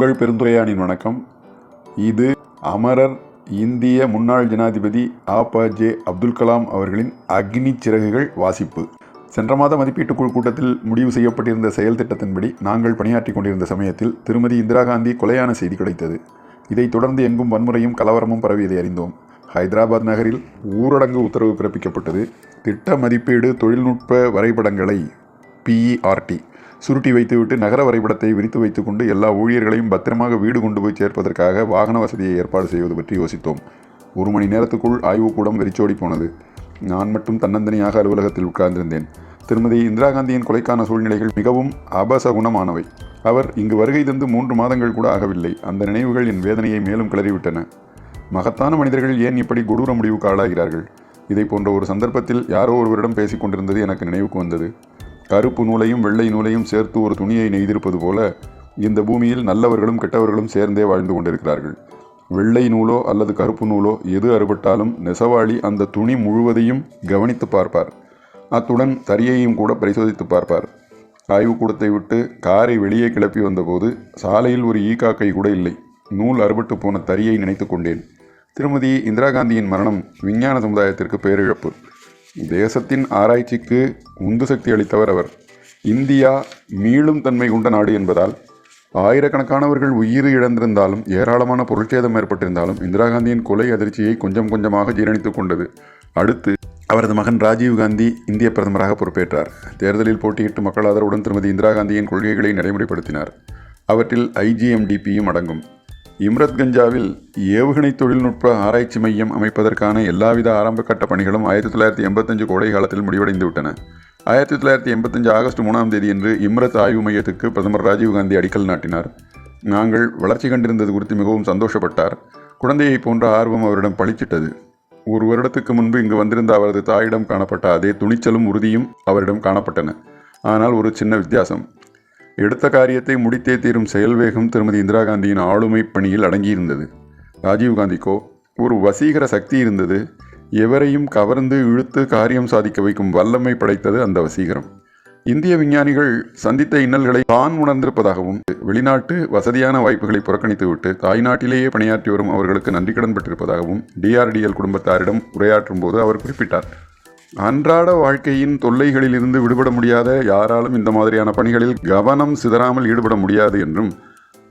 உங்கள் பெருந்துரையானின் வணக்கம். இது அமரர் இந்திய முன்னாள் ஜனாதிபதி ஆபஜே அப்துல் கலாம் அவர்களின் அக்னி சிறகுகள் வாசிப்பு. சென்ற மாத மதிப்பீட்டுக் குழு கூட்டத்தில் முடிவு செய்யப்பட்டிருந்த செயல் திட்டத்தின்படி நாங்கள் பணியாற்றி கொண்டிருந்த சமயத்தில் திருமதி இந்திரா காந்தி கொலையான செய்தி கிடைத்தது. இதைத் தொடர்ந்து எங்கும் வன்முறையும் கலவரமும் பரவியதை அறிந்தோம். ஹைதராபாத் நகரில் ஊரடங்கு உத்தரவு பிறப்பிக்கப்பட்டது. திட்ட மதிப்பீடு தொழில்நுட்ப வரைபடங்களை பிஇஆர்டி சுருட்டி வைத்துவிட்டு நகர வரைபடத்தை விரித்து வைத்துக்கொண்டு எல்லா ஊழியர்களையும் பத்திரமாக வீடு கொண்டு போய் சேர்ப்பதற்காக வாகன வசதியை ஏற்பாடு செய்வது பற்றி யோசித்தோம். ஒரு மணி நேரத்துக்குள் ஆய்வுக்கூடம் வெறிச்சோடி போனது. நான் மட்டும் தன்னந்தனியாக அலுவலகத்தில் உட்கார்ந்திருந்தேன். திருமதி இந்திரா காந்தியின் கொலைக்கான சூழ்நிலைகள் மிகவும் அபசகுணமானவை. அவர் இங்கு வருகை தந்து மூன்று மாதங்கள் கூட ஆகவில்லை. அந்த நினைவுகள் என் வேதனையை மேலும் கிளறிவிட்டன. மகத்தான மனிதர்கள் ஏன் இப்படி கொடூர முடிவுக்கு ஆளாகிறார்கள்? இதை போன்ற ஒரு சந்தர்ப்பத்தில் யாரோ ஒருவரிடம் பேசிக் கொண்டிருந்தது எனக்கு நினைவுக்கு வந்தது. கருப்பு நூலையும் வெள்ளை நூலையும் சேர்த்து ஒரு துணியை நெய்திருப்பது போல இந்த பூமியில் நல்லவர்களும் கெட்டவர்களும் சேர்ந்தே வாழ்ந்து கொண்டிருக்கிறார்கள். வெள்ளை நூலோ அல்லது கருப்பு நூலோ எது அறுபட்டாலும் நெசவாளி அந்த துணி முழுவதையும் கவனித்து பார்ப்பார். அத்துடன் தரியையும் கூட பரிசோதித்து பார்ப்பார். ஆய்வுக்கூடத்தை விட்டு காரை வெளியே கிளப்பி வந்தபோது சாலையில் ஒரு ஈக்காக்கை கூட இல்லை. நூல் அறுபட்டு போன தரியை நினைத்து கொண்டேன். திருமதி இந்திரா காந்தியின் மரணம் விஞ்ஞான சமுதாயத்திற்கு பேரிழப்பு. தேசத்தின் ஆராய்ச்சிக்கு உந்து சக்தி அளித்தவர் அவர். இந்தியா மீளும் தன்மை கொண்ட நாடு என்பதால் ஆயிரக்கணக்கானவர்கள் உயிர் இழந்திருந்தாலும் ஏராளமான பொருட்சேதம் ஏற்பட்டிருந்தாலும் இந்திரா காந்தியின் கொலை அதிர்ச்சியை கொஞ்சம் கொஞ்சமாக ஜீரணித்துக் கொண்டது. அடுத்து அவரது மகன் ராஜீவ் காந்தி இந்திய பிரதமராக பொறுப்பேற்றார். தேர்தலில் போட்டியிட்டு மக்கள் ஆதரவுடன் திருமதி இந்திரா காந்தியின் கொள்கைகளை நடைமுறைப்படுத்தினார். அவற்றில் ஐஜிஎம்டிபியும் அடங்கும். இம்ரத்கஞ்சாவில் ஏவுகணை தொழில்நுட்ப ஆராய்ச்சி மையம் அமைப்பதற்கான எல்லாவித ஆரம்ப கட்ட பணிகளும் ஆயிரத்தி தொள்ளாயிரத்தி எண்பத்தஞ்சு கோடை காலத்தில் முடிவடைந்து விட்டன. ஆயிரத்தி தொள்ளாயிரத்தி எண்பத்தஞ்சு ஆகஸ்ட் மூணாம் தேதியன்று இம்ரத் ஆய்வு மையத்துக்கு பிரதமர் ராஜீவ்காந்தி அடிக்கல் நாட்டினார். நாங்கள் வளர்ச்சி கண்டிருந்தது குறித்து மிகவும் சந்தோஷப்பட்டார். குழந்தையைப் போன்ற ஆர்வம் அவரிடம் பளிச்சிட்டது. ஒரு வருடத்துக்கு முன்பு இங்கு வந்திருந்த அவரது தாயிடம் காணப்பட்ட அதே துணிச்சலும் உறுதியும் அவரிடம் காணப்பட்டன. ஆனால் ஒரு சின்ன வித்தியாசம். எடுத்த காரியத்தை முடித்தே தீரும் செயல்வேகம் திருமதி இந்திரா காந்தியின் ஆளுமை பணியில் அடங்கியிருந்தது. ராஜீவ்காந்திக்கோ ஒரு வசீகர சக்தி இருந்தது. எவரையும் கவர்ந்து இழுத்து காரியம் சாதிக்க வைக்கும் வல்லமை படைத்தது அந்த வசீகரம். இந்திய விஞ்ஞானிகள் சந்தித்த இன்னல்களை தான் உணர்ந்திருப்பதாகவும் வெளிநாட்டு வசதியான வாய்ப்புகளை புறக்கணித்துவிட்டு தாய்நாட்டிலேயே பணியாற்றி வரும் அவர்களுக்கு நன்றி கடன் பெற்றிருப்பதாகவும் டிஆர்டிஎல் குடும்பத்தாரிடம் உரையாற்றும் போது அவர் குறிப்பிட்டார். அன்றாட வாழ்க்கையின் தொல்லைகளிலிருந்து விடுபட முடியாத யாராலும் இந்த மாதிரியான பணிகளில் கவனம் சிதறாமல் ஈடுபட முடியாது என்றும்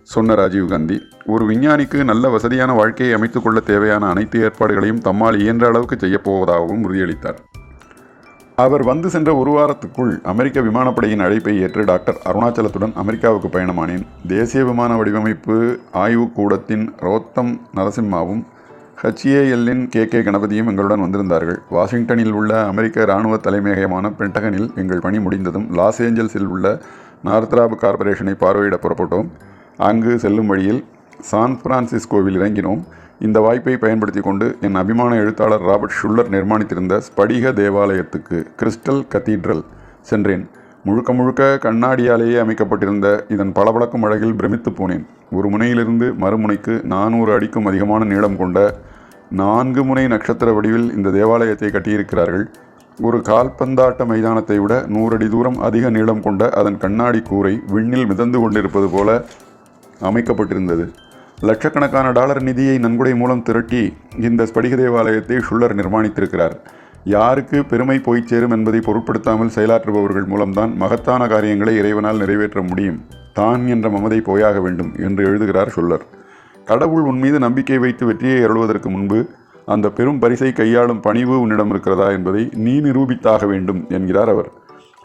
சொன்ன ராஜீவ்காந்தி ஒரு விஞ்ஞானிக்கு நல்ல வசதியான வாழ்க்கையை அமைத்துக் கொள்ள தேவையான அனைத்து ஏற்பாடுகளையும் தம்மால் இயன்ற அளவுக்கு செய்யப்போவதாகவும் உறுதியளித்தார். அவர் வந்து சென்ற ஒரு வாரத்துக்குள் அமெரிக்க விமானப்படையின் அழைப்பை ஏற்று டாக்டர் அருணாச்சலத்துடன் அமெரிக்காவுக்கு பயணமானேன். தேசிய விமான வடிவமைப்பு ஆய்வுக்கூடத்தின் ரோத்தம் நரசிம்மாவும் ஹச்ஏஎல்லின் கே. கே. கணபதியும் எங்களுடன் வந்திருந்தார்கள். வாஷிங்டனில் உள்ள அமெரிக்க இராணுவ தலைமையகமான பென்டகனில் எங்கள் பணி முடிந்ததும் லாஸ் ஏஞ்சல்ஸில் உள்ள நார்த்ராப் கார்ப்பரேஷனை பார்வையிட புறப்பட்டோம். அங்கு செல்லும் வழியில் சான் பிரான்சிஸ்கோவில் இறங்கினோம். இந்த வாய்ப்பை பயன்படுத்தி கொண்டு என் அபிமான எழுத்தாளர் ராபர்ட் ஷுல்லர் நிர்மாணித்திருந்த ஸ்படிக தேவாலயத்துக்கு கிறிஸ்டல் கத்தீட்ரல் சென்றேன். முழுக்க முழுக்க கண்ணாடியாலேயே அமைக்கப்பட்டிருந்த இதன் பளபளக்கும் அழகில் பிரமித்து போனேன். ஒரு முனையிலிருந்து மறுமுனைக்கு நானூறு அடிக்கும் அதிகமான நீளம் கொண்ட நான்கு முனை நட்சத்திர வடிவில் இந்த தேவாலயத்தை கட்டியிருக்கிறார்கள். ஒரு கால்பந்தாட்ட மைதானத்தை விட நூறடி தூரம் அதிக நீளம் கொண்ட அதன் கண்ணாடி கூரை விண்ணில் மிதந்து கொண்டிருப்பது போல அமைக்கப்பட்டிருந்தது. லட்சக்கணக்கான டாலர் நிதியை நன்கொடை மூலம் திரட்டி இந்த ஸ்படிக தேவாலயத்தை ஷுல்லர் நிர்மாணித்திருக்கிறார். யாருக்கு பெருமை போய் சேரும் என்பதை பொருட்படுத்தாமல் செயலாற்றுபவர்கள் மூலம்தான் மகத்தான காரியங்களை இறைவனால் நிறைவேற்ற முடியும். தான் என்ற மமதை போயாக வேண்டும் என்று எழுதுகிறார் ஷுல்லர் கடவுள் உன் மீது நம்பிக்கை வைத்து வெற்றியை அருள்வதற்கு முன்பு அந்த பெரும் பரிசை கையாளும் பணிவு உன்னிடம் இருக்கிறதா என்பதை நீ நிரூபித்தாக வேண்டும் என்கிறார் அவர்.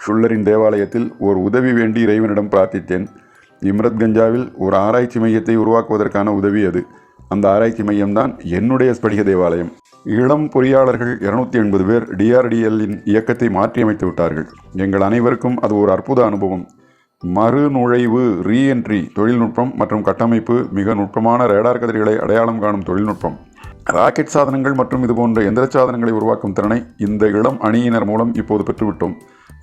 ஷுல்லரின் தேவாலயத்தில் ஒரு உதவி வேண்டி இறைவனிடம் பிரார்த்தித்தேன். இம்ரத் கஞ்சாவில் ஒரு ஆராய்ச்சி மையத்தை உருவாக்குவதற்கான உதவி அது. அந்த ஆராய்ச்சி மையம்தான் என்னுடைய ஸ்படிக தேவாலயம். இளம் பொறியாளர்கள் இருநூத்தி எண்பது பேர் டிஆர்டிஎல்லின் இயக்கத்தை மாற்றியமைத்து விட்டார்கள். எங்கள் அனைவருக்கும் அது ஒரு அற்புத அனுபவம். மறுநுழைவு ரீஎன்ட்ரி தொழில்நுட்பம் மற்றும் கட்டமைப்பு மிக நுட்பமான ரேடார் கதிர்களை அடையாளம் காணும் தொழில்நுட்பம். ராக்கெட் சாதனங்கள் மற்றும் இதுபோன்ற எந்திர சாதனங்களை உருவாக்கும் திறனை இந்த இளம் அணியினர் மூலம் இப்போது பெற்றுவிட்டோம்.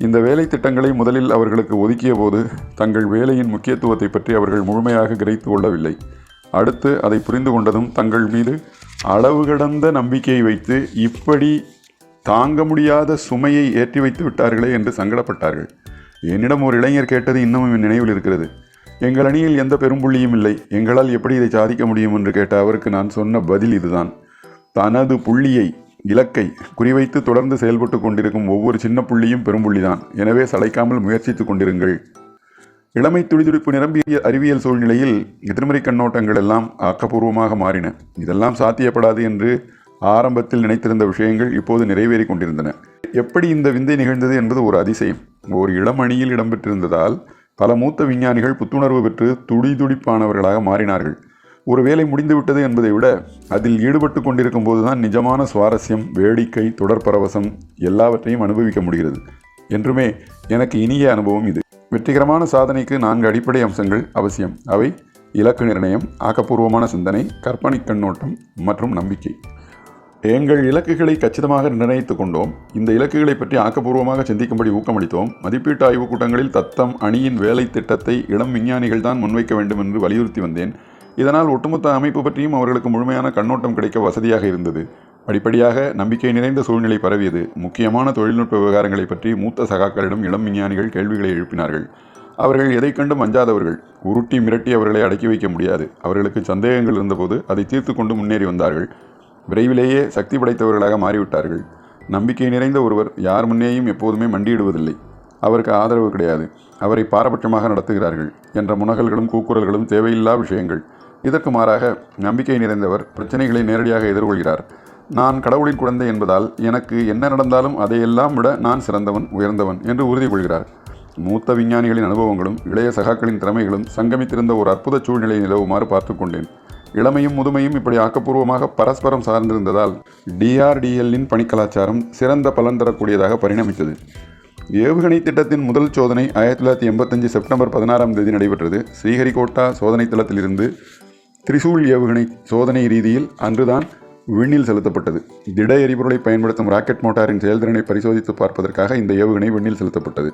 இந்த வேலை திட்டங்களை முதலில் அவர்களுக்கு ஒதுக்கிய போது தங்கள் வேலையின் முக்கியத்துவத்தை பற்றி அவர்கள் முழுமையாக கிரகித்து கொள்ளவில்லை. அடுத்து அதை புரிந்து கொண்டதும் தங்கள் மீது அளவு கடந்த நம்பிக்கையை வைத்து இப்படி தாங்க முடியாத சுமையை ஏற்றி வைத்து விட்டார்களே என்று சங்கடப்பட்டார்கள். என்னிடம் ஒரு இளைஞர் கேட்டது இன்னமும் என் நினைவில் இருக்கிறது. எங்கள் அணியில் எந்த பெரும்புள்ளியும் இல்லை. எங்களால் எப்படி இதை சாதிக்க முடியும் என்று கேட்ட அவருக்கு நான் சொன்ன பதில் இதுதான். தனது புள்ளியை இலக்கை குறிவைத்து தொடர்ந்து செயல்பட்டு கொண்டிருக்கும் ஒவ்வொரு சின்ன புள்ளியும் பெரும்புள்ளிதான். எனவே சளைக்காமல் முயற்சித்துக் கொண்டிருங்கள். இளமை துடிதுடிப்பு நிரம்பிய அறிவியல் சூழ்நிலையில் எதிர்மறை கண்ணோட்டங்கள் எல்லாம் ஆக்கப்பூர்வமாக மாறின. இதெல்லாம் சாத்தியப்படாது என்று ஆரம்பத்தில் நினைத்திருந்த விஷயங்கள் இப்போது நிறைவேறி கொண்டிருந்தன. எப்படி இந்த விந்தை நிகழ்ந்தது என்பது ஒரு அதிசயம். ஒரு இளமணியில் இடம்பெற்றிருந்ததால் பல மூத்த விஞ்ஞானிகள் புத்துணர்வு பெற்று துடிதுடிப்பானவர்களாக மாறினார்கள். ஒரு வேலை முடிந்துவிட்டது என்பதை விட அதில் ஈடுபட்டு கொண்டிருக்கும் போதுதான் நிஜமான சுவாரஸ்யம் வேடிக்கை தொடர் பரவசம் எல்லாவற்றையும் அனுபவிக்க முடிகிறது. என்றுமே எனக்கு இனிய அனுபவம் இது. வெற்றிகரமான சாதனைக்கு நான்கு அடிப்படை அம்சங்கள் அவசியம். அவை இலக்கு நிர்ணயம் ஆக்கப்பூர்வமான சிந்தனை கற்பனை கண்ணோட்டம் மற்றும் நம்பிக்கை. எங்கள் இலக்குகளை கச்சிதமாக நிர்ணயித்துக் கொண்டோம். இந்த இலக்குகளை பற்றி ஆக்கப்பூர்வமாக சிந்திக்கும்படி ஊக்கமளித்தோம். மதிப்பீட்டு ஆய்வுக் கூட்டங்களில் தத்தம் அணியின் வேலை திட்டத்தை இளம் விஞ்ஞானிகள் தான் முன்வைக்க வேண்டும் என்று வலியுறுத்தி வந்தேன். இதனால் ஒட்டுமொத்த அமைப்பு பற்றியும் அவர்களுக்கு முழுமையான கண்ணோட்டம் கிடைக்க வசதியாக இருந்தது. படிப்படியாக நம்பிக்கை நிறைந்த சூழ்நிலை பரவியது. முக்கியமான தொழில்நுட்ப விவகாரங்களை பற்றி மூத்த சகாக்களிடம் இளம் விஞ்ஞானிகள் கேள்விகளை எழுப்பினார்கள். அவர்கள் எதை கண்டும் அஞ்சாதவர்கள். உருட்டி மிரட்டி அவர்களை அடக்கி வைக்க முடியாது. அவர்களுக்கு சந்தேகங்கள் இருந்தபோது அதை தீர்த்து கொண்டு முன்னேறி வந்தார்கள். விரைவிலேயே சக்தி படைத்தவர்களாக மாறிவிட்டார்கள். நம்பிக்கை நிறைந்த ஒருவர் யார் முன்னேயும் எப்போதுமே மண்டியிடுவதில்லை. அவருக்கு ஆதரவு கிடையாது. அவரை பாரபட்சமாக நடத்துகிறார்கள் என்ற முனகல்களும் கூக்குரல்களும் தேவையில்லா விஷயங்கள். இதற்கு மாறாக நம்பிக்கை நிறைந்தவர் பிரச்சனைகளை நேரடியாக எதிர்கொள்கிறார். நான் கடவுளின் குழந்தை என்பதால் எனக்கு என்ன நடந்தாலும் அதையெல்லாம் விட நான் சிறந்தவன் உயர்ந்தவன் என்று உறுதி கொள்கிறார் மூத்த விஞ்ஞானிகளின் அனுபவங்களும் இளைய சகாக்களின் திறமைகளும் சங்கமித்திருந்த ஒரு அற்புத சூழ்நிலை நிலவுமாறு பார்த்து கொண்டேன். இளமையும் முதுமையும் இப்படி ஆக்கப்பூர்வமாக பரஸ்பரம் சார்ந்திருந்ததால் டிஆர்டிஎல்லின் பணிக்கலாச்சாரம் சிறந்த பலன் தரக்கூடியதாக பரிணமித்தது. ஏவுகணை திட்டத்தின் முதல் சோதனை ஆயிரத்தி தொள்ளாயிரத்தி எண்பத்தஞ்சு செப்டம்பர் பதினாறாம் தேதி நடைபெற்றது. ஸ்ரீஹரிகோட்டா சோதனை தளத்திலிருந்து திரிசூல் ஏவுகணை சோதனை ரீதியில் அன்றுதான் விண்ணில் செலுத்தப்பட்டது. திட எரிபொருளை பயன்படுத்தும் ராக்கெட் மோட்டாரின் செயல்திறனை பரிசோதித்து பார்ப்பதற்காக இந்த ஏவுகணை விண்ணில் செலுத்தப்பட்டது.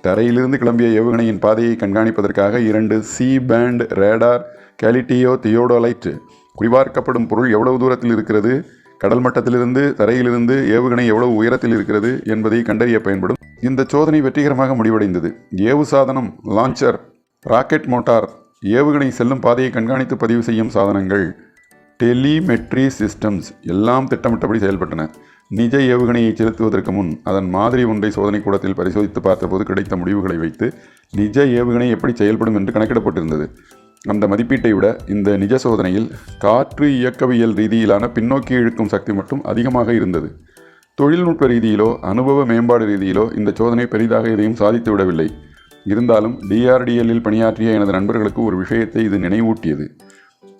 தரையிலிருந்து கிளம்பிய ஏவுகணையின் பாதையை கண்காணிப்பதற்காக இரண்டு சி பேண்ட் ரேடார் கேலிட்டியோ தியோடோலைட் குறிபார்க்கப்படும் பொருள் எவ்வளவு தூரத்தில் இருக்கிறது கடல் மட்டத்திலிருந்து தரையிலிருந்து ஏவுகணை எவ்வளவு உயரத்தில் இருக்கிறது என்பதை கண்டறிய பயன்படும். இந்த சோதனை வெற்றிகரமாக முடிவடைந்தது. ஏவு சாதனம் லான்ச்சர் ராக்கெட் மோட்டார் ஏவுகணை செல்லும் பாதையை கண்காணித்து பதிவு செய்யும் சாதனங்கள் டெலிமெட்ரி சிஸ்டம்ஸ் எல்லாம் திட்டமிட்டபடி செயல்பட்டன. நிஜ ஏவுகணையை செலுத்துவதற்கு முன் அதன் மாதிரி ஒன்றை சோதனை கூடத்தில் பரிசோதித்து பார்த்தபோது கிடைத்த முடிவுகளை வைத்து நிஜ ஏவுகணை எப்படி செயல்படும் என்று கணக்கிடப்பட்டிருந்தது. அந்த மதிப்பீட்டை விட இந்த நிஜ சோதனையில் காற்று இயக்கவியல் ரீதியிலான பின்னோக்கி இழுக்கும் சக்தி மட்டும் அதிகமாக இருந்தது. தொழில்நுட்ப ரீதியிலோ அனுபவ மேம்பாடு ரீதியிலோ இந்த சோதனை பெரிதாக எதையும் சாதித்து விடவில்லை. இருந்தாலும் டிஆர்டிஎல்லில் பணியாற்றிய எனது நண்பர்களுக்கு ஒரு விஷயத்தை இது நினைவூட்டியது.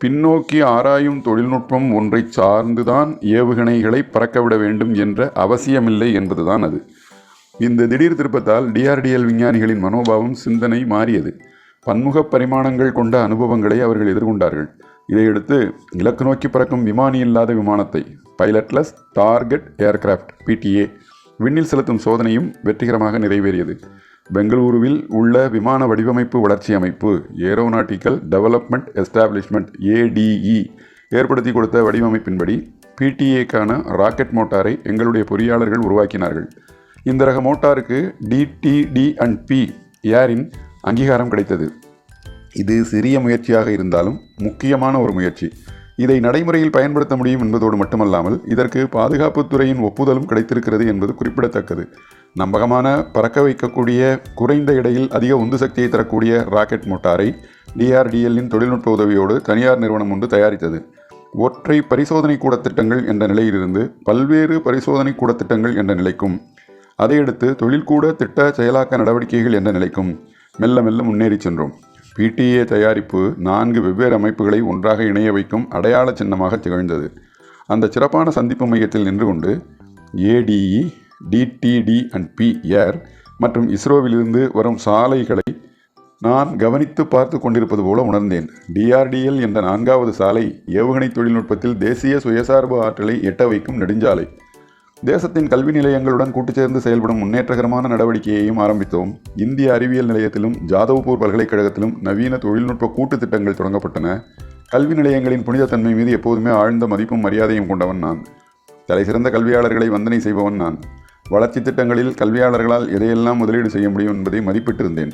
பின்னோக்கி ஆராயும் தொழில்நுட்பம் ஒன்றை சார்ந்துதான் ஏவுகணைகளை பறக்கவிட வேண்டும் என்ற அவசியமில்லை என்பதுதான் அது. இந்த திடீர் திருப்பத்தால் டிஆர்டிஎல் விஞ்ஞானிகளின் மனோபாவம் சிந்தனை மாறியது. பன்முக பரிமாணங்கள் கொண்ட அனுபவங்களை அவர்கள் எதிர்கொண்டார்கள். இதையடுத்து இலக்கு நோக்கி பறக்கும் விமானி இல்லாத விமானத்தை பைலட்லெஸ் டார்கெட் ஏர்கிராஃப்ட் பிடிஏ விண்ணில் செலுத்தும் சோதனையும் வெற்றிகரமாக நிறைவேறியது. பெங்களூருவில் உள்ள விமான வடிவமைப்பு வளர்ச்சி அமைப்பு ஏரோநாட்டிக்கல் டெவலப்மெண்ட் எஸ்டாப்ளிஷ்மெண்ட் ஏடிஇ ஏற்படுத்தி கொடுத்த வடிவமைப்பின்படி பிடிஏக்கான ராக்கெட் மோட்டாரை எங்களுடைய பொறியாளர்கள் உருவாக்கினார்கள். இந்த ரக மோட்டாருக்கு டிடிடி அண்ட் பி ஏரின் அங்கீகாரம் கிடைத்தது. இது சிறிய முயற்சியாக இருந்தாலும் முக்கியமான ஒரு முயற்சி. இதை நடைமுறையில் பயன்படுத்த முடியும் என்பதோடு மட்டுமல்லாமல் இதற்கு பாதுகாப்புத்துறையின் ஒப்புதலும் கிடைத்திருக்கிறது என்பது குறிப்பிடத்தக்கது. நம்பகமான பறக்க வைக்கக்கூடிய குறைந்த இடையில் அதிக உந்து சக்தியை தரக்கூடிய ராக்கெட் மோட்டாரை டிஆர்டிஎல்லின் தொழில்நுட்ப உதவியோடு தனியார் நிறுவனம் ஒன்று தயாரித்தது. ஒற்றை பரிசோதனை கூட திட்டங்கள் என்ற நிலையிலிருந்து பல்வேறு பரிசோதனை கூட திட்டங்கள் என்ற நிலைக்கும் அதையடுத்து தொழில்கூட திட்ட செயலாக்க நடவடிக்கைகள் என்ற நிலைக்கும் மெல்ல மெல்ல முன்னேறி சென்றோம். பிடிஏ தயாரிப்பு நான்கு வெவ்வேறு அமைப்புகளை ஒன்றாக இணைய வைக்கும் அடையாள சின்னமாக திகழ்ந்தது. அந்த சிறப்பான சந்திப்பு மையத்தில் நின்று கொண்டு ADE DTD and P air மற்றும் இஸ்ரோவிலிருந்து வரும் சாலைகளை நான் கவனித்து பார்த்து கொண்டிருப்பது போல உணர்ந்தேன். டிஆர்டிஎல் என்ற நான்காவது சாலை ஏவுகணை தொழில்நுட்பத்தில் தேசிய சுயசார்பு ஆற்றலை எட்ட வைக்கும் நெடுஞ்சாலை. தேசத்தின் கல்வி நிலையங்களுடன் கூட்டு சேர்ந்து செயல்படும் முன்னேற்றகரமான நடவடிக்கையையும் ஆரம்பித்தோம். இந்திய அறிவியல் நிலையத்திலும் ஜாதவ்பூர் பல்கலைக்கழகத்திலும் நவீன தொழில்நுட்ப கூட்டு திட்டங்கள் தொடங்கப்பட்டன. கல்வி நிலையங்களின் புனிதத்தன்மை மீது எப்போதுமே ஆழ்ந்த மதிப்பும் மரியாதையும் கொண்டவன் நான். தலைசிறந்த கல்வியாளர்களை வந்தனை செய்பவன் நான். வளர்ச்சி திட்டங்களில் கல்வியாளர்களால் எதையெல்லாம் முதலீடு செய்ய முடியும் என்பதை மதிப்பிட்டிருந்தேன்.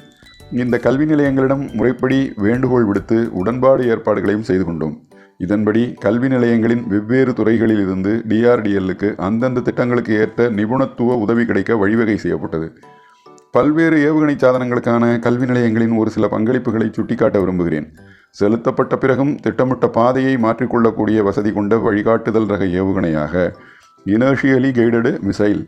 இந்த கல்வி நிலையங்களிடம் முறைப்படி வேண்டுகோள் விடுத்து உடன்பாடு ஏற்பாடுகளையும் செய்து கொண்டோம். இதன்படி கல்வி நிலையங்களின் வெவ்வேறு துறைகளில் இருந்து டிஆர்டிஎல்லுக்கு அந்தந்த திட்டங்களுக்கு ஏற்ற நிபுணத்துவ உதவி கிடைக்க வழிவகை செய்யப்பட்டது. பல்வேறு ஏவுகணை சாதனங்களுக்கான கல்வி நிலையங்களின் ஒரு சில பங்களிப்புகளை சுட்டிக்காட்ட விரும்புகிறேன். செலுத்தப்பட்ட பிறகும் திட்டமிட்ட பாதையை மாற்றிக்கொள்ளக்கூடிய வசதி கொண்ட வழிகாட்டுதல் ரக ஏவுகணையாக இனர்ஷியலி கைடடு மிசைல்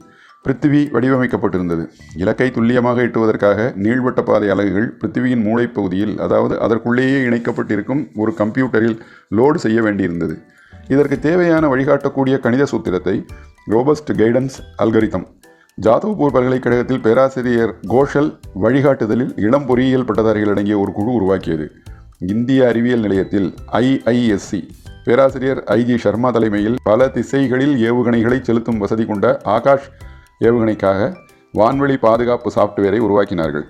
பிருத்திவி வடிவமைக்கப்பட்டிருந்தது. இலக்கை துல்லியமாக எட்டுவதற்காக நீள்வட்ட பாதை அலகுகள் பிருத்திவியின் மூளைப்பகுதியில் அதாவது அதற்குள்ளேயே இணைக்கப்பட்டிருக்கும் ஒரு கம்ப்யூட்டரில் லோடு செய்ய வேண்டியிருந்தது. இதற்கு தேவையான வழிகாட்டக்கூடிய கணித சூத்திரத்தை ரோபஸ்ட் கைடன்ஸ் அல்கரிதம். ஜாதவ்பூர் பல்கலைக்கழகத்தில் பேராசிரியர் கோஷல் வழிகாட்டுதலில் இளம் பொறியியல் பட்டதாரிகள் அடங்கிய ஒரு குழு உருவாக்கியது. இந்திய அறிவியல் நிலையத்தில் ஐஐஎஸ்சி. பேராசிரியர் ஐஜி சர்மா தலைமையில் பல திசைகளில் ஏவுகணைகளை செலுத்தும் வசதி கொண்ட ஆகாஷ் ஏவுகணைக்காக வான்வெளி பாதுகாப்பு சாஃப்ட்வேரை உருவாக்கினார்கள்.